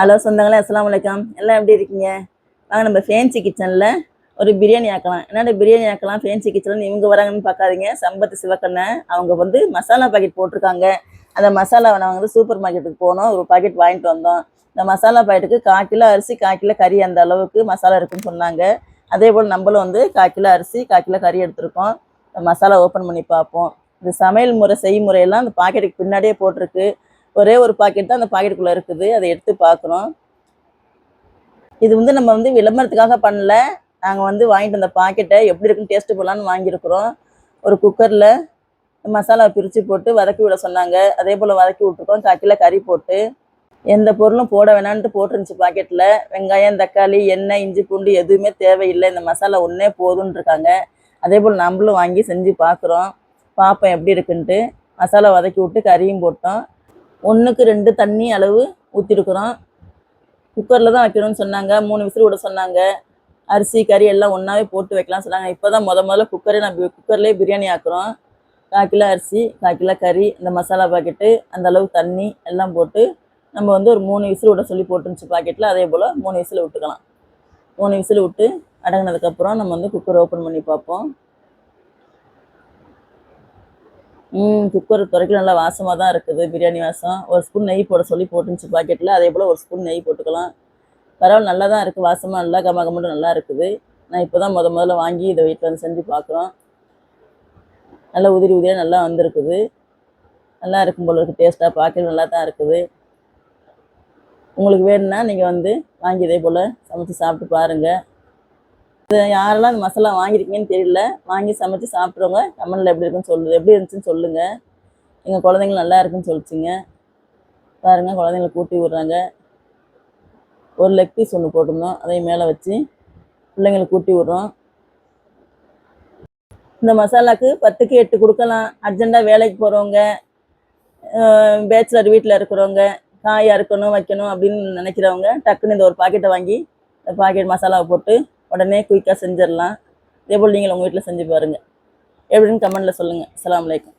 Hello சொந்தங்களே அஸ்லாம் வலைக்கம் எல்லாம் எப்படி இருக்கீங்க? வாங்க நம்ம ஃபேன்சி கிச்சனில் ஒரு பிரியாணி ஆக்கலாம். என்னோட பிரியாணி ஆக்கலாம் ஃபேன்சி கிச்சனில் இவங்க வராங்கன்னு பார்க்காதீங்க. சம்பத்து சிவக்கண்ணை. அவங்க வந்து மசாலா பாக்கெட் போட்டிருக்காங்க. அந்த மசாலாவை நாங்கள் வந்து சூப்பர் மார்க்கெட்டுக்கு போனோம். ஒரு பாக்கெட் வாங்கிட்டு வந்தோம். இந்த மசாலா பாக்கெட்டுக்கு கால் கிலோ அரிசி கால் கிலோ கறி அந்த அளவுக்கு மசாலா இருக்குன்னு சொன்னாங்க. அதே போல் நம்மளும் வந்து கால் கிலோ அரிசி கால் கிலோ கறி எடுத்திருக்கோம். மசாலா ஓப்பன் பண்ணி பார்ப்போம். இந்த சமையல் முறை செய்முறையெல்லாம் அந்த பாக்கெட்டுக்கு பின்னாடியே போட்டிருக்கு. ஒரே ஒரு பாக்கெட் தான் அந்த பாக்கெட்டுக்குள்ளே இருக்குது. அதை எடுத்து பார்க்குறோம். இது வந்து நம்ம வந்து விளம்பரத்துக்காக பண்ணல. நாங்கள் வந்து வாங்கிட்டு வந்த பாக்கெட்டை எப்படி இருக்குன்னு டேஸ்ட்டு போடலான்னு வாங்கியிருக்கிறோம். ஒரு குக்கரில் மசாலா பிரித்து போட்டு வதக்கி விட சொன்னாங்க. அதே போல் வதக்கி விட்டுருக்கோம். காக்கில கறி போட்டு. எந்த பொருளும் போட வேணான்ட்டு போட்டுருந்துச்சு பாக்கெட்டில் வெங்காயம் தக்காளி எண்ணெய் இஞ்சி பூண்டு எதுவுமே தேவையில்லை. இந்த மசாலா ஒன்றே போதும்னு இருக்காங்க அதே போல் நம்மளும் வாங்கி செஞ்சு பார்க்குறோம். பார்ப்போம் எப்படி இருக்குன்ட்டு. மசாலா வதக்கி விட்டு கறியும் போட்டோம். ஒன்றுக்கு ரெண்டு தண்ணி அளவு ஊற்றிருக்குறோம் குக்கரில் தான் வைக்கணும்னு சொன்னாங்க. மூணு விசில் விட சொன்னாங்க. அரிசி கறி எல்லாம் ஒன்றாவே போட்டு வைக்கலாம் சொன்னாங்க. இப்போ தான் முத முதல்ல குக்கரே நான் குக்கர்லேயே பிரியாணி ஆக்குறோம். கால் கிலோ அரிசி கால் கிலோ கறி இந்த மசாலா பாக்கெட்டு அந்த அளவு தண்ணி எல்லாம் போட்டு நம்ம வந்து ஒரு மூணு விசில் விட சொல்லி போட்டுருந்துச்சு பாக்கெட்டில் அதே போல் மூணு விசில் விட்டுக்கலாம். மூணு விசில் விட்டு அடங்கினதுக்கப்புறம் நம்ம வந்து குக்கர் ஓப்பன் பண்ணி பார்ப்போம். குக்கர் துறைக்கு நல்லா வாசமாக தான் இருக்குது பிரியாணி வாசம். ஒரு ஸ்பூன் நெய் போட சொல்லி போட்டுருந்துச்சு பாக்கெட்டில் அதே போல் ஒரு ஸ்பூன் நெய் போட்டுக்கலாம். பரவாயில்ல நல்லா தான் இருக்குது வாசமாக நல்லா கம கமட்டு நல்லா இருக்குது. நான் இப்போ தான் முத முதல்ல வாங்கி இதை வீட்டில் வந்து செஞ்சு பார்க்குறோம் நல்லா உதிரி உதிரியாக நல்லா வந்திருக்குது. நல்லா இருக்கும் போல இருக்குது டேஸ்ட்டாக பார்க்க நல்லா தான் இருக்குது. உங்களுக்கு வேணும்னா நீங்கள் வந்து வாங்கி இதே போல் சமைச்சு சாப்பிட்டு பாருங்கள் யாரெல்லாம் இந்த மசாலா வாங்கியிருக்கீங்கன்னு தெரியல. வாங்கி சமைச்சு சாப்பிட்றவங்க கமெண்டில் எப்படி இருக்குன்னு சொல்லு எப்படி இருந்துச்சுன்னு சொல்லுங்கள் எங்கள் குழந்தைங்க நல்லா இருக்குன்னு சொல்லிச்சிங்க. பாருங்கள் குழந்தைங்கள கூட்டி விட்றாங்க. ஒரு லெக் பீஸ் ஒன்று போட்டிருந்தோம். அதையும் மேலே வச்சு பிள்ளைங்களை கூட்டி விட்றோம். இந்த மசாலாக்கு பத்துக்கு எட்டு கொடுக்கலாம். அர்ஜெண்ட்டாக வேலைக்கு போகிறவங்க பேச்சுலர் வீட்டில் இருக்கிறவங்க காய் அறுக்கணும் வைக்கணும் அப்படின்னு நினைக்கிறவங்க டக்குன்னு இந்த ஒரு பாக்கெட்டை வாங்கி இந்த பாக்கெட் மசாலாவை போட்டு உடனே குயிக்காக செஞ்சிடலாம். இதே போல் நீங்கள் உங்கள் வீட்டில் செஞ்சு பாருங்கள் எப்படின்னு கமெண்ட்டில் சொல்லுங்கள் அலாம் வலைக்கம்